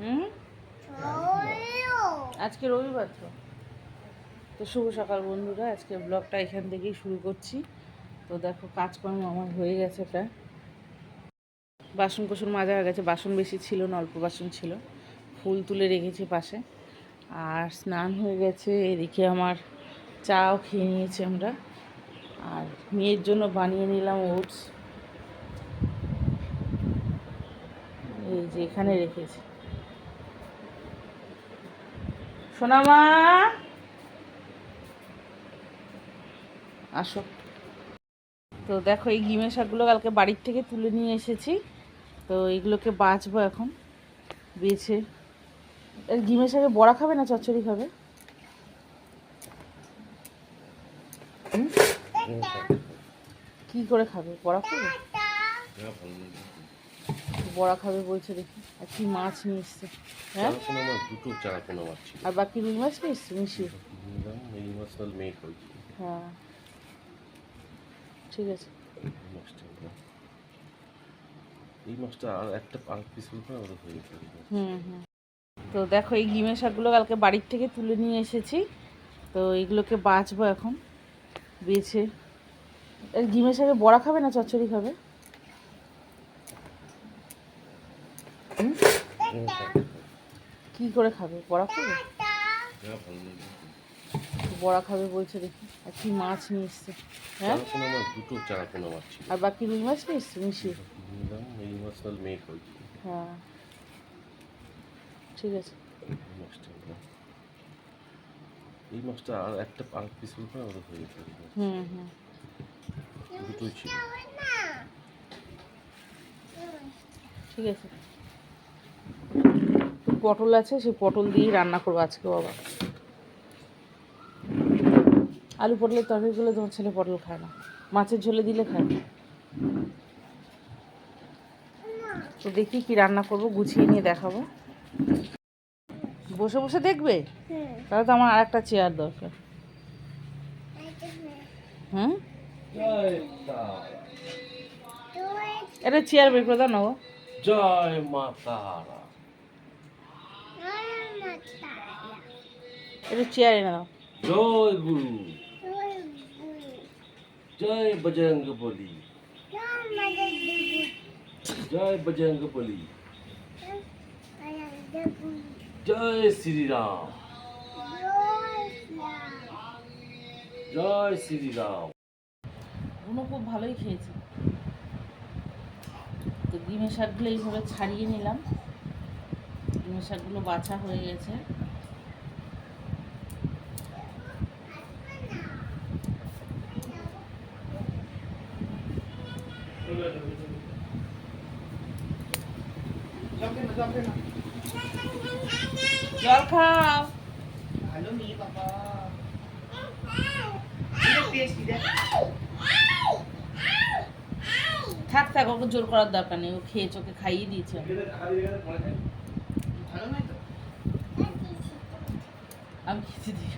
হুম? আজকে রবিবার তো। তো শুভ সকাল বন্ধুরা, আজকে ব্লগটা এখান থেকেই শুরু করছি। তো দেখো, কাজকর্ম আমার হয়ে গেছে প্রায়। বাসন কোসন মাজা হয়ে গেছে, বাসন বেশি ছিল না, অল্প বাসন ছিল। ফুল তুলে রেখেছি পাশে। আর স্নান হয়ে গেছে, এদিকে আমার চাও খেয়ে নিয়েছি আমরা। আর মেয়ের জন্য বানিয়ে নিলাম ওটস। এই যে এখানে রেখেছি। সোনামা। আসো। তো দেখো এই গিমে শাকগুলো কালকে বাড়ির থেকে তুলে নিয়ে এসেছি। তো এগুলোকে বাছবো এখন বেছে। গিমে শাকে বড়া খাবে না চচ্চড়ি খাবে? হুম? কি করে খাবে? বড়া খাবে? বড়া খাবে বলছে দেখি। আর কি মাছ নিয়ে এসছে। হ্যাঁ? দুটো চারাপোনা মাছ আর বাকি রুই মাছ নিয়ে এসছে মিশিয়ে? হ্যাঁ। ঠিক আছে। এই মাছটা আর একটা আর পিস আমাদের হয়ে হুম হুম। তো দেখো এই গিমে শাকগুলো কালকে বাড়ির থেকে তুলে নিয়ে এসেছি। তো এগুলোকে বাছবো এখন। বেছে। এর গিমে শাকে বড়া খাবে না চচ্চড়ি খাবে? কি করে খাবে? বড়া খাবে? বড়া খাবে বলছে দেখি। আর কি মাছ নিয়ে এসছে হ্যাঁ? দুটো চারাপোনা মাছ আর বাকি রুই মাছ নিয়ে এসছে মিশিয়ে হ্যাঁ। ঠিক আছে। এই মাছটা আর একটা আর পিস করে আমাদের হয়ে যেতে হুম হুম। দুটোই ছিল। ঠিক আছে। পটল আছে সেই পটল দিয়েই রান্না করব আজকে বাবা। আলু পটলের তরকারিগুলো তোমার ছেলে পটল খায় না। মাছের ঝোলে দিলে খায় না। তো দেখি কি রান্না করব গুছিয়ে নিয়ে দেখাবো। বসে বসে দেখবে? তাহলে তো আমার আর একটা চেয়ার দরকার। হুম? এটা চেয়ার বের করে দাও না জয় মা তারা। একটু চেয়ার এনে দাও। জয় গুরু। জয় বজরঙ্গ বলি। জয় বজরঙ্গ বলি। জয় শ্রীরাম। জয় শ্রীরাম। উনো খুব ভালোই খেয়েছে। তো ডিমের শাকগুলো এইভাবে ছাড়িয়ে নিলাম। শাকগুলো বাছা হয়ে গেছে। জল খাও। থাক থাক ওকে জোর করার দরকার নেই। ও খেয়ে চোখে খাইয়ে দিয়েছে। দিই।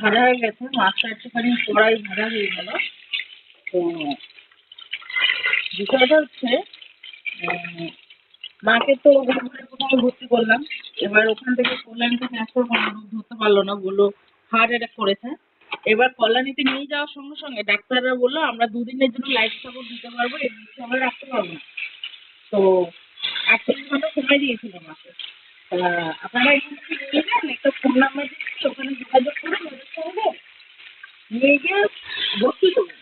ভাজা হয়ে গেছে। মাছটা একটুখানি কড়াই ভাজা হয়ে গেল। তো বিষয়টা হচ্ছে মাকে তো প্রথমে ভর্তি করলাম এবার ওখান থেকে কল্যাণীতে ট্রান্সফার করল ধরতে পারল না, বলল হার্ট অ্যাটাক করেছে। এবার কল্যাণীতে নিয়ে যাওয়ার সঙ্গে সঙ্গে ডাক্তাররা বলল, আমরা দুদিনের জন্য লাইফ সাপোর্ট দিতে পারব, এর বেশি আমরা রাখতে পারব না। তো আটচল্লিশ ঘণ্টা সময় দিয়েছিল মাকে। তা আপনারা এখান থেকে নিয়ে যান, একটা ফোন নাম্বার দিচ্ছি ওখানে যোগাযোগ করে মেডিকেল সঙ্গে নিয়ে গিয়ে ভর্তি করুন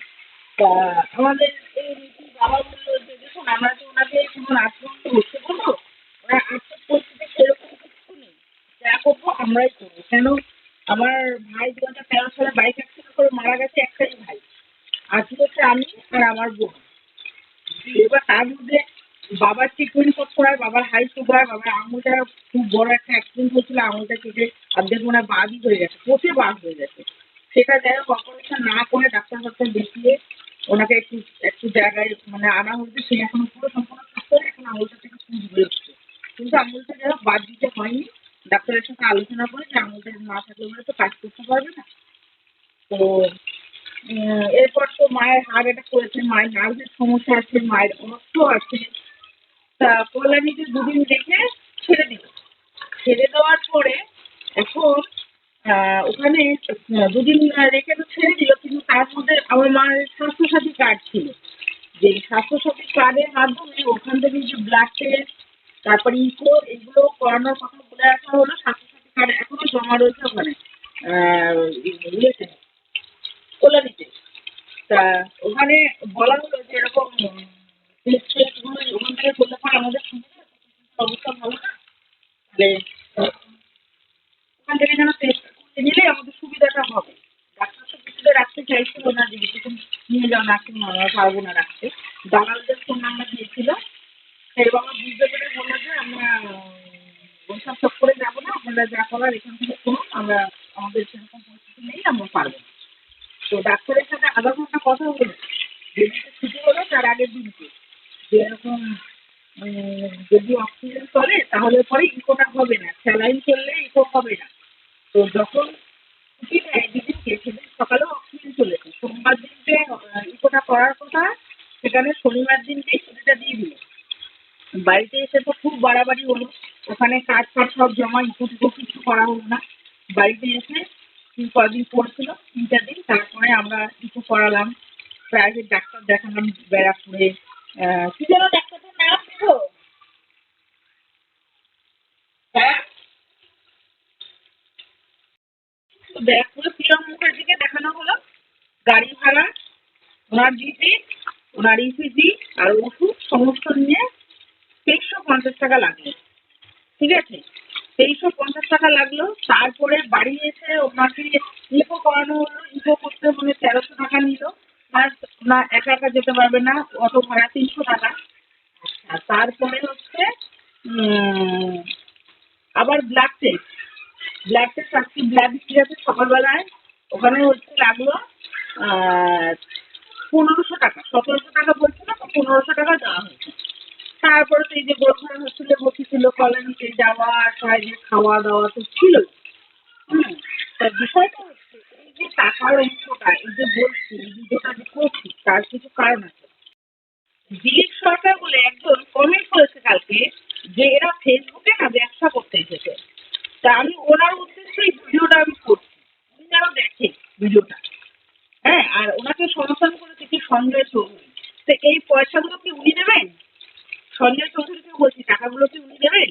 তা আমাদের এই রীতি বাবা বলল যে দেখুন আমরা তো ওনাকে কোনো নাচবন্ধ ভর্তি করব ওনার আর্থিক পরিস্থিতি সেরকম কিছু নেই যা করব আমরাই করব কেন? আমার ভাই দু হাজার তেরো সালে বাইক অ্যাক্সিডেন্ট করে মারা গেছে, একটাই ভাই। আজকে হচ্ছে আমি আর আমার বোন এবার তার মধ্যে বাবার ট্রিটমেন্ট করতে হয়, বাবার হাই সুগার বাবার আঙুলটা খুব বড় একটা অ্যাক্সিডেন্ট হয়েছিল, আঙুলটা কেটে অর্ধেক মনে হয় বাদই হয়ে গেছে পচে বাদ হয়ে গেছে। সেটা যাই হোক অপারেশন না করে ডাক্তার ফাক্তার দেখিয়ে ওনাকে একটু একটু জায়গায় মানে আনা হয়েছে, সে এখন পুরো সম্পূর্ণ সুস্থ, এখন আঙুলটা থেকে পুজ বেরোচ্ছে কিন্তু আঙুলটা যেন বাদ দিতে হয়নি। ডাক্তারের সাথে আলোচনা করে যে আঙুলটা না থাকলে বলে তো কাজ করতে পারবে না। তো এরপর তো মায়ের হার্ট অ্যাটাক করেছে, মায়ের নার্ভের সমস্যা আছে, মায়ের অর্থ আছে, তা কল্যাণীকে দুদিন রেখে ছেড়ে দিল। ছেড়ে দেওয়ার পরে এখন ওখানে দুদিন রেখে তো ছেড়ে দিল, কিন্তু তার মধ্যে আমার মায়ের স্বাস্থ্যসাথী কার্ড ছিল। যে স্বাস্থ্যসাথী কার্ডের মাধ্যমে ওখান থেকে যে ব্লাড টেস্ট তারপরে ইকো এগুলো করানোর কথা রাখা হলো স্বাস্থ্যসাথী কার্ড এখনও জমা রয়েছে ওখানে। ইয়েতে কল্যাণীতে। তা ওখানে বলা হলো যে এরকম ওখান থেকে করলে পরে আমাদের অবস্থা ভালো না? তাহলে ওখান থেকে যেন টেস্ট নিলে আমাদের সুবিধাটা হবে। ডাক্তার তো রাখতে চাইছিল না যে নিয়ে যাও নার্সিং পারব না রাখতে। দালালদের ফোন নাম্বার দিয়েছিল সেই বাবা বুঝতে পেরে বলল যে আমরা ওইসব সব করে আপনারা যা করার এখান থেকে আমরা আমাদের সেরকম পরিস্থিতি নেই, আমরা পারব তো ডাক্তারের সাথে আধা ঘণ্টা কথা হলো যেদিনকে ছুটি হলো তার আগের দিনকে। যে এরকম যদি অক্সিজেন চলে, তাহলে পরে ইকোটা হবে না। স্যালাইন চললে ইকো হবে না। তো যখন ছুটি নেয় দিদিনকে সেদিন সকালেও অক্সিজেন চলেছে। সোমবার দিনকে ইকোটা করার কথা, সেখানে শনিবার দিনকেই ছুটিটা দিয়ে দিল। বাড়িতে এসে তো খুব বাড়াবাড়ি হলো। ওখানে কাজ ফাজ সব জমা ইকো টিকো কিছু করা হলো না। বাড়িতে এসে তিন কদিন পড়ছিল, তিন, চার দিন। তারপরে আমরা ইকো করালাম। প্রাইভেট ডাক্তার দেখালাম ব্যারাকপুরে। কি যেন ডাক্তারটার নাম ছিল? ব্যারাকপুরে প্রিয়ম মুখার্জিকে দেখানো হলো। গাড়ি ভাড়া, ওনার জিপি ওনার ইসিজি আর ওষুধ, সমস্ত নিয়ে তেইশশো পঞ্চাশ টাকা লাগল ঠিক আছে? তেইশশো পঞ্চাশ টাকা লাগল। তারপরে বাড়ি এসে ওনাকে ইকো করানো হলো। ইকো করতে মানে তেরোশো টাকা নিল। আর না, একা একা যেতে পারবে না। অটো ভাড়া তিনশো টাকা। তারপরে হচ্ছে আবার ব্লাড টেস্ট ব্লাড টেস্ট আজকে ব্লাড দিতে যাচ্ছে সকালবেলায়। ওখানে হচ্ছে লাগল পনেরোশো টাকা। সতেরোশো টাকা বলছিল তো পনেরোশো টাকা দেওয়া হয়েছে। তারপরে তো এই যে গোলঘর হোস্টেলে ভর্তি ছিল কলোনিতে যাওয়া, আসা যে খাওয়া দাওয়া তো ছিল হুম, তা বিষয়টা হচ্ছে এই যে টাকার অঙ্কটা এই যে বলছি যেটা যে করছি, তার কিছু কারণ আছে। দিলীপ সরকার বলে একজন কমেন্ট করেছে কালকে যে এরা ফেসবুকে না ব্যবসা করতে এসেছে। তা আমি ওনার উদ্দেশ্যে এই ভিডিওটা আমি করছি। উনি যেন দেখে ভিডিওটা হ্যাঁ আর ওনাকে সমর্থন করেছে কি সঞ্জয় চৌধুরী তো এই পয়সাগুলো কি উনি দেবেন সঞ্জয় চৌধুরীকে বলছি টাকাগুলো কি উনি দেবেন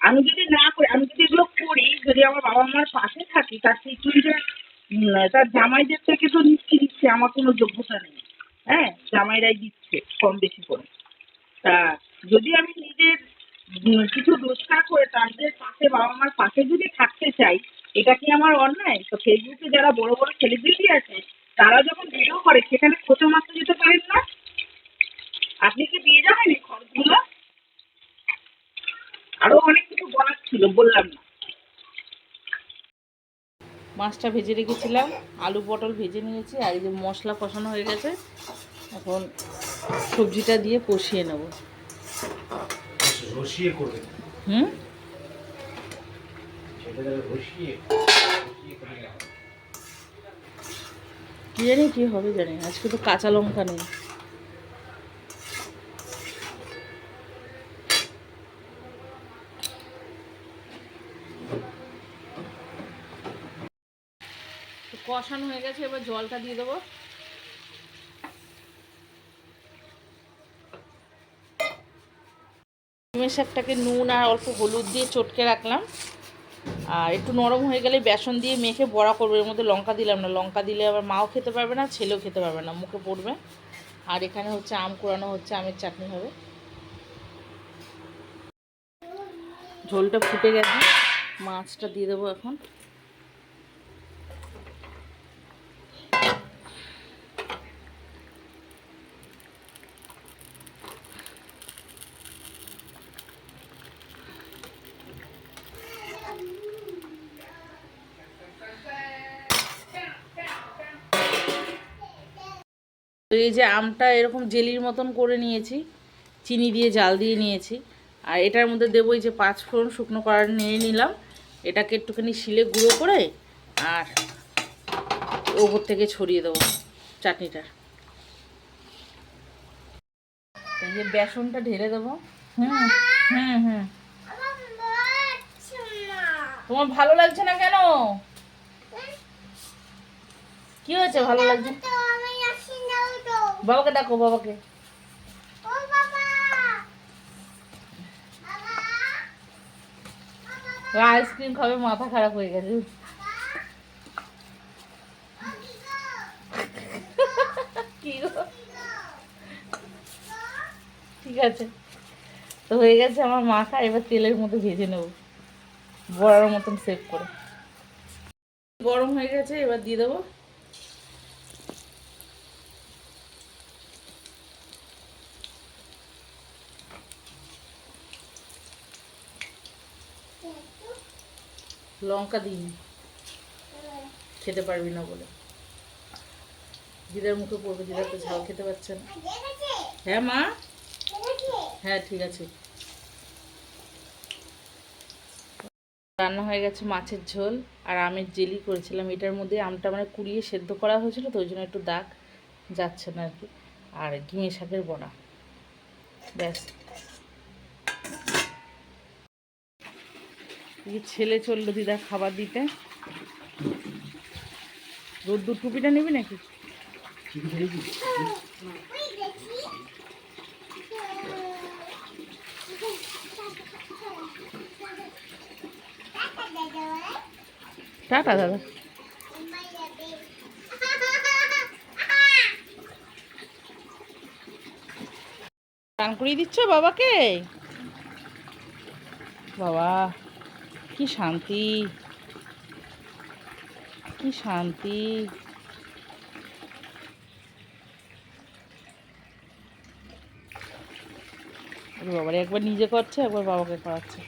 আমি যদি না করি আমি যদি এগুলো করি যদি আমার বাবা মার পাশে থাকি তার ট্রিটমেন্টে তার জামাইদের থেকে তো নিচ্ছি দিচ্ছে আমার কোনো যোগ্যতা নেই। হ্যাঁ জামাইরাই দিচ্ছে কম বেশি করে। তা যদি আমি নিজের কিছু রোজগার করে তাদের পাশে, বাবা মার পাশে যদি থাকতে চাই, এটা কি আমার অন্যায়? তো ফেসবুকে যারা বড় বড় সেলিব্রিটি আছে, তারা যখন ভিডিও করে, সেখানে খোঁচা মারতে যেতে পারেন না? আপনি কি দিয়ে যাবেন এই খরচগুলো আরও অনেক কিছু বলার ছিল, বললাম না। মাছটা ভেজে রেখেছিলাম আলু পটল ভেজে নিয়েছি আর এই যে মশলা কষানো হয়ে গেছে এখন সবজিটা দিয়ে কষিয়ে নেব। হুম। কী জানি কী হবে জানি আজকে তো কাঁচা লঙ্কা নেই তো কষানো হয়ে গেছে, এবার জলটা দিয়ে দেবো। শাকটাকে নুন আর অল্প হলুদ দিয়ে চটকে রাখলাম। আর একটু নরম হয়ে গেলে বেসন দিয়ে মেখে বড়া করব, এর মধ্যে লঙ্কা দিলাম না। লঙ্কা দিলে আবার মাও খেতে পারবে না, ছেলেও খেতে পারবে না, মুখে পড়বে। আর এখানে হচ্ছে আম কোরানো হচ্ছে, আমের চাটনি হবে। ঝোলটা ফুটে গেছে, মাছটা দিয়ে দেবো এখন। তো এই যে আমটা এরকম জেলির মতন করে নিয়েছি, চিনি দিয়ে জাল দিয়ে নিয়েছি। আর এটার মধ্যে দেবো এই যে পাঁচ ফোড়ন শুকনো করার নিয়ে নিলাম। এটাকে একটুখানি শিলে গুঁড়ো করে আর ওপর থেকে ছড়িয়ে দেবো চাটনিটা এই যে বেসনটা ঢেলে দেবো। হুম হুম হুম। তোমার ভালো লাগছে না কেন? কি হয়েছে? ভালো লাগছে? বাবাকে ডাকো বাবাকে। আইসক্রিম খাবে মাথা খারাপ হয়ে গেছে। কি গো? ঠিক আছে। তো হয়ে গেছে আমার মাখা এবার তেলের মধ্যে ভেজে নেব। বড়ার মতন সেভ করে। গরম হয়ে গেছে এবার দিয়ে দেবো। লঙ্কা দিই খেতে পারবি না বলে। দিদার মুখে পড়বে দিদা তো ঝাল খেতে পারছে না। হ্যাঁ মা? হ্যাঁ ঠিক আছে। রান্না হয়ে গেছে মাছের ঝোল, আর আমের জেলি করেছিলাম। এটার মধ্যে আমটা মানে কুড়িয়ে সেদ্ধ করা হয়েছিল, তো ওই জন্য একটু দাগ যাচ্ছে না আর কি। আর ঘিমে শাকের বড়া। ব্যাস এই যে ছেলে চলল দিদা খাবার দিতে। রোদ্দুর টুপিটা নিবি নাকি? টাটা দাদা। টান করিয়ে দিচ্ছ বাবাকে? বাবা। কি শান্তি? কি শান্তি? বাবারে একবার নিজে করছে একবার বাবাকে করাচ্ছে।